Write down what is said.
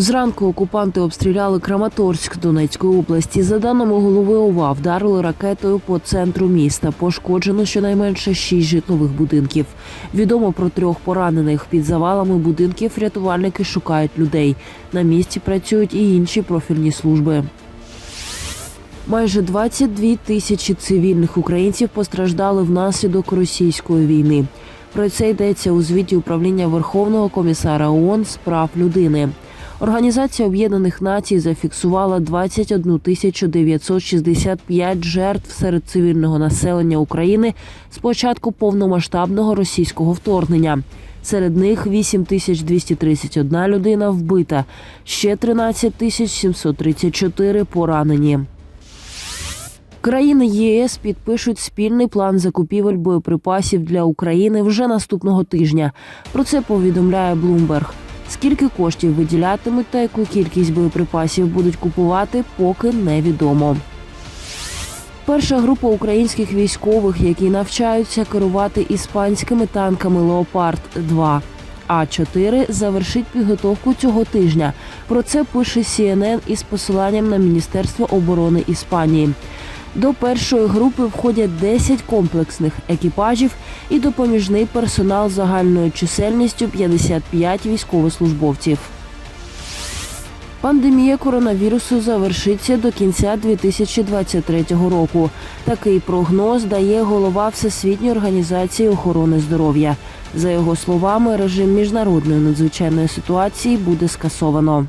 Зранку окупанти обстріляли Краматорськ Донецької області. За даними голови ОВА, вдарили ракетою по центру міста. Пошкоджено щонайменше шість житлових будинків. Відомо про трьох поранених. Під завалами будинків рятувальники шукають людей. На місці працюють і інші профільні служби. Майже 22 тисячі цивільних українців постраждали внаслідок російської війни. Про це йдеться у звіті управління Верховного комісара ООН з прав людини. Організація Об'єднаних Націй зафіксувала 21 тисячу 965 жертв серед цивільного населення України з початку повномасштабного російського вторгнення. Серед них 8231 людина вбита, ще 13 тисяч 734 поранені. Країни ЄС підпишуть спільний план закупівель боєприпасів для України вже наступного тижня. Про це повідомляє Bloomberg. Скільки коштів виділятимуть та яку кількість боєприпасів будуть купувати, поки невідомо. Перша група українських військових, які навчаються керувати іспанськими танками Леопард 2 а 4 завершить підготовку цього тижня. Про це пише CNN із посиланням на Міністерство оборони Іспанії. До першої групи входять 10 комплексних екіпажів і допоміжний персонал загальною чисельністю 55 військовослужбовців. Пандемія коронавірусу завершиться до кінця 2023 року. Такий прогноз дає голова Всесвітньої організації охорони здоров'я. За його словами, режим міжнародної надзвичайної ситуації буде скасовано.